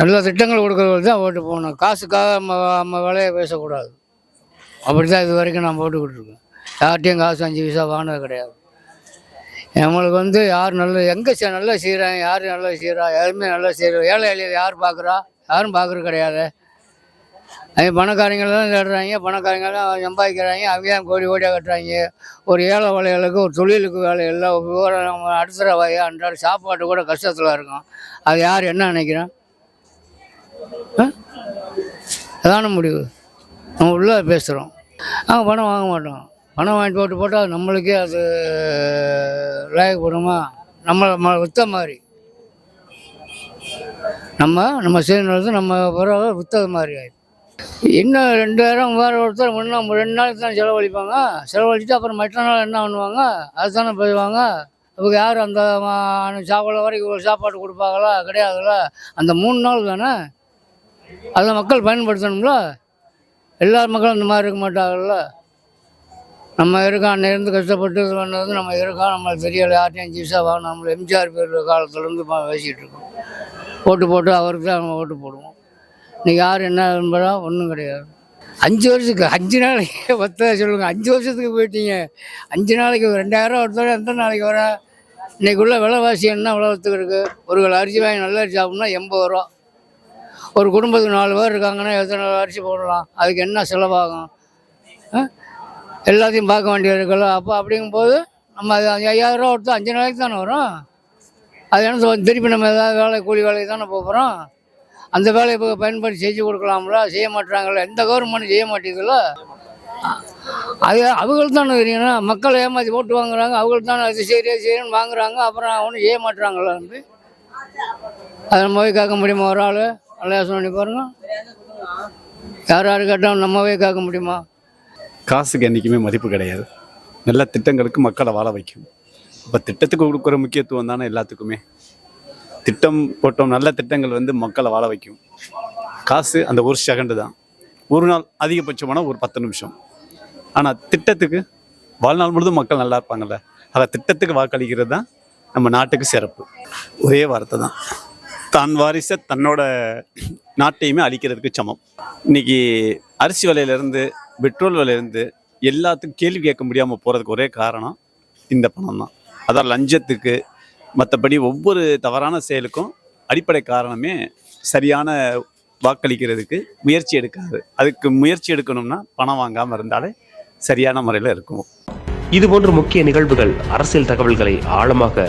நல்ல திட்டங்கள் கொடுக்குறவங்களுக்கு தான் ஓட்டு போகணும் காசுக்காக நம்ம நம்ம விலையை பேசக்கூடாது. அப்படி தான் இது வரைக்கும் நான் போட்டுக்கிட்டு இருக்கேன். யார்கிட்டையும் காசு அஞ்சு பைசா வாங்கினது கிடையாது. நம்மளுக்கு வந்து யார் நல்ல எங்கே செ நல்லா செய்கிறாங்க யார் நல்லா செய்கிறா யாருமே நல்லா செய்கிறோம் ஏழை எளிய யார் பார்க்குறா யாரும் பார்க்குறது கிடையாது. அவங்க பணக்காரங்க தான் தேடுறாங்க பணக்காரங்க தான் சம்பாதிக்கிறாங்க அவங்க தான் கோடி கோடியாக கட்டுறாங்க. ஒரு ஏழை வேலைகளுக்கு ஒரு தொழிலுக்கு வேலை இல்லை. விவரம் நம்ம அடுத்த அன்றாட சாப்பாட்டு கூட கஷ்டத்தில் இருக்கும். அது யார் என்ன நினைக்கிறான் அதான முடிவு. நம்ம உள்ளே பேசுகிறோம். அவங்க பணம் வாங்க மாட்டோம். பணம் வாங்கிட்டு போட்டு போட்டால் நம்மளுக்கே அது லாயப்படுமா நம்மளை ம வித்த மாதிரி. நம்ம நம்ம செய்யறது நம்ம பரவாயில்ல வித்தது மாதிரி ஆயிடும். இன்னும் ரெண்டாயிரம் வேறு ஒருத்தர் முன்ன ரெண்டு நாளைக்கு தான் செலவழிப்பாங்க. செலவழிச்சுட்டு அப்புறம் மற்ற நாள் என்ன பண்ணுவாங்க? அதுதானே போயிடுவாங்க? அவங்க யார் அந்த சாப்பிட சாப்பாடு வரைக்கும் ஒரு சாப்பாடு கொடுப்பாங்களா? கிடையாதுல்ல? அந்த மூணு நாள் தானே? அதை மக்கள் பயன்படுத்தணும்ல? எல்லா மக்களும் இந்த மாதிரி இருக்க மாட்டாங்கல்ல? நம்ம இருக்கோம் அன்னிருந்து கஷ்டப்பட்டு இது பண்ணது நம்ம இருக்கோம் நம்மளுக்கு தெரியலை யார்ட்டையும் ஜீஸாக வாங்கணும் நம்மள எம்ஜிஆர் பேர் காலத்துலேருந்து பேசிகிட்டு இருக்கோம். ஓட்டு போட்டு அவருக்கு தான் நம்ம ஓட்டு போடுவோம். இன்றைக்கி யார் என்ன என்பதா ஒன்றும் கிடையாது. அஞ்சு வருஷத்துக்கு அஞ்சு நாளைக்கு பத்த சொல்லுங்கள் அஞ்சு வருஷத்துக்கு போயிட்டீங்க. அஞ்சு நாளைக்கு ரெண்டாயிரம் ஒருத்தர் எந்த நாளைக்கு வர? இன்னைக்குள்ள விலைவாசி என்ன உலகத்துக்கு இருக்குது ஒரு கிலோ அரிசி வாங்கி நல்ல அரிசி சாப்பிட்னா எண்பது ரூபா. ஒரு குடும்பத்துக்கு நாலு பேர் இருக்காங்கன்னா எத்தனை அரிசி போடலாம்? அதுக்கு என்ன செலவாகும்? எல்லாத்தையும் பார்க்க வேண்டியது இருக்குல்ல. அப்போ அப்படிங்கும்போது நம்ம அது அஞ்சு ஐயாயிரம் ரூபா கொடுத்து அஞ்சு நாளைக்கு தானே வரும்? அது என்ன திருப்பி நம்ம ஏதாவது வேலை கூலி வேலைக்கு தானே போகிறோம் அந்த வேலையை இப்போ பயன்படுத்தி செஞ்சு கொடுக்கலாம்ல? செய்ய மாட்டுறாங்கல்ல எந்த கவர்மெண்ட் செய்ய மாட்டேங்குதுல்ல? அது அவங்களுக்கு தானே தெரியணும் மக்களை ஏமாற்றி ஓட்டு வாங்குறாங்க. அவங்களுக்கு தானே அது சரி சரின்னு வாங்குறாங்க. அப்புறம் ஒன்றும் செய்ய மாட்டுறாங்களா வந்து. அதை நம்ம போய் கேட்க முடியுமா ஒரு ஆள்? நல்லா யோசனை பண்ணி பாருங்க. யார் யார் கேட்டாலும் நம்ம கேட்க முடியுமா? காசுக்கு என்றைக்குமே மதிப்பு கிடையாது. நல்ல திட்டங்களுக்கு மக்களை வாழ வைக்கும். இப்போ திட்டத்துக்கு கொடுக்குற முக்கியத்துவம் தானே எல்லாத்துக்குமே. திட்டம் போட்டோம் நல்ல திட்டங்கள் வந்து மக்களை வாழ வைக்கும். காசு அந்த ஒரு செகண்டு தான். ஒரு நாள் அதிகபட்சமான ஒரு பத்து நிமிஷம். ஆனால் திட்டத்துக்கு வாழ்நாள் முழுதும் மக்கள் நல்லா இருப்பாங்கல்ல. அதை திட்டத்துக்கு வாக்களிக்கிறது தான் நம்ம நாட்டுக்கு சிறப்பு. ஒரே வார்த்தை தான். தான் வாரிசை தன்னோட நாட்டையுமே அழிக்கிறதுக்கு சமம். இன்னைக்கு அரிசி விலையிலேருந்து பெட்ரோல் விலையிலேருந்து எல்லாத்துக்கும் கேள்வி கேட்க முடியாமல் போகிறதுக்கு ஒரே காரணம் இந்த பணம் தான். அதான் லஞ்சத்துக்கு மற்றபடி ஒவ்வொரு தவறான செயலுக்கும் அடிப்படை காரணமே சரியான வாக்களிக்கிறதுக்கு முயற்சி எடுக்காது. அதுக்கு முயற்சி எடுக்கணும்னா பணம் வாங்காமல் இருந்தாலே சரியான முறையில் இருக்கும். இதுபோன்ற முக்கிய நிகழ்வுகள் அரசியல் தகவல்களை ஆழமாக